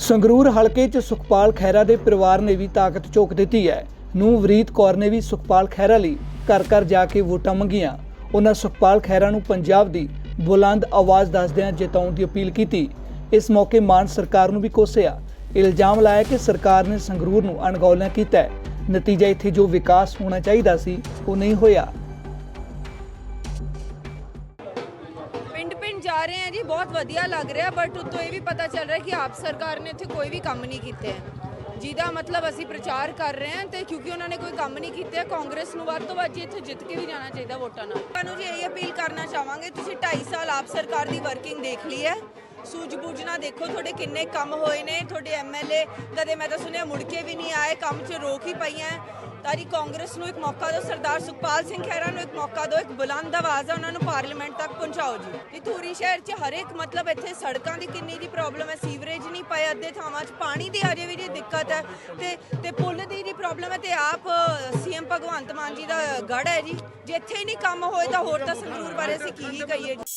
ਸੰਗਰੂਰ ਹਲਕੇ 'ਚ ਸੁਖਪਾਲ ਖਹਿਰਾ ਦੇ ਪਰਿਵਾਰ ਨੇ ਵੀ ਤਾਕਤ ਝੋਕ ਦਿੱਤੀ ਹੈ। ਨੂੰ ਵਰੀਤ ਕੌਰ ਨੇ ਵੀ ਸੁਖਪਾਲ ਖਹਿਰਾ ਲਈ ਘਰ ਘਰ ਜਾ ਕੇ ਵੋਟਾਂ ਮੰਗੀਆਂ। ਉਹਨਾਂ ਸੁਖਪਾਲ ਖਹਿਰਾ ਨੂੰ ਪੰਜਾਬ ਦੀ ਬੁਲੰਦ ਆਵਾਜ਼ ਦੱਸਦਿਆਂ ਜਿਤਾਉਣ ਦੀ ਅਪੀਲ ਕੀਤੀ। ਇਸ ਮੌਕੇ ਮਾਨ ਸਰਕਾਰ ਨੂੰ ਵੀ ਕੋਸਿਆ। ਇਲਜ਼ਾਮ ਲਾਇਆ ਕਿ ਸਰਕਾਰ ਨੇ ਸੰਗਰੂਰ ਨੂੰ ਅਣਗੌਲਿਆ ਕੀਤਾ ਨਤੀਜਾ ਇੱਥੇ ਜੋ ਵਿਕਾਸ ਹੋਣਾ ਚਾਹੀਦਾ ਸੀ, ਉਹ ਨਹੀਂ ਹੋਇਆ। ਪਿੰਡ ਜਾ ਰਹੇ ਆ ਜੀ, ਬਹੁਤ ਵਧੀਆ ਲੱਗ ਰਿਹਾ ਬਟ ਉਤੋਂ ਇਹ ਵੀ ਪਤਾ ਚੱਲ ਰਿਹਾ ਕਿ ਆਪ ਸਰਕਾਰ ਨੇ ਇੱਥੇ ਕੋਈ ਵੀ ਕੰਮ ਨਹੀਂ ਕੀਤੇ ਜਿਹਦਾ ਮਤਲਬ ਅਸੀਂ ਪ੍ਰਚਾਰ ਕਰ ਰਹੇ ਹਾਂ ਤੇ ਕਿਉਂਕਿ ਉਹਨਾਂ ਨੇ ਕੋਈ ਕੰਮ ਨਹੀਂ ਕੀਤਾ, ਕਾਂਗਰਸ ਨੂੰ ਵੱਧ ਤੋਂ ਵੱਧ ਜੀ ਇੱਥੇ ਜਿੱਤ ਕੇ ਵੀ ਜਾਣਾ ਚਾਹੀਦਾ ਵੋਟਾਂ ਨਾਲ। ਤੁਹਾਨੂੰ ਜੀ ਇਹ ਅਪੀਲ ਕਰਨਾ ਚਾਹਾਂਗੇ, ਤੁਸੀਂ 2.5 ਸਾਲ ਆਪ ਸਰਕਾਰ ਦੀ ਵਰਕਿੰਗ ਦੇਖ ਲਈ ਹੈ। ਸੂਝ-ਬੂਝ ਨਾ ਦੇਖੋ ਤੁਹਾਡੇ ਕਿੰਨੇ ਕੰਮ ਹੋਏ ਨੇ, ਤੁਹਾਡੇ ਐਮਐਲਏ ਕਦੇ ਮੈਂ ਤਾਂ ਸੁਣਿਆ ਮੁੜ ਕੇ ਵੀ ਨਹੀਂ ਆਏ, ਕੰਮ 'ਚ ਰੋਕ ਹੀ ਪਈਆਂ। ਤਾਰੀ ਕਾਂਗਰਸ ਨੂੰ ਇੱਕ ਮੌਕਾ ਦਿਓ, ਸਰਦਾਰ ਸੁਖਪਾਲ ਸਿੰਘ ਖਹਿਰਾ ਨੂੰ ਇੱਕ ਮੌਕਾ ਦਿਓ, ਇੱਕ ਬੁਲੰਦ ਆਵਾਜ਼ ਹੈ ਉਹਨਾਂ ਨੂੰ ਪਾਰਲੀਮੈਂਟ ਤੱਕ ਪਹੁੰਚਾਓ ਜੀ। ਇਹ ਧੂਰੀ ਸ਼ਹਿਰ 'ਚ ਹਰ ਇੱਕ ਮਤਲਬ ਇੱਥੇ ਸੜਕਾਂ ਦੀ ਕਿੰਨੀ ਦੀ ਪ੍ਰੋਬਲਮ ਹੈ, ਸੀਵਰੇਜ ਨਹੀਂ ਪਏ, ਅੱਧੇ ਥਾਵਾਂ 'ਚ ਪਾਣੀ ਦੀ ਅਜੇ ਵੀ ਜੀ ਦਿੱਕਤ ਹੈ ਤੇ ਤੇ ਪੁੱਲ ਦੀ ਦੀ ਪ੍ਰੋਬਲਮ ਹੈ ਤੇ ਆਪ ਸੀਐਮ ਭਗਵੰਤ ਮਾਨ ਜੀ ਦਾ ਗੜ ਹੈ ਜੀ। ਜੇ ਇੱਥੇ ਹੀ ਨਹੀਂ ਕੰਮ ਹੋਏ ਤਾਂ ਹੋਰ ਤਾਂ ਸੰਗਰੂਰ ਬਾਰੇ ਅਸੀਂ ਕੀ ਹੀ ਕਹੀਏ ਜੀ।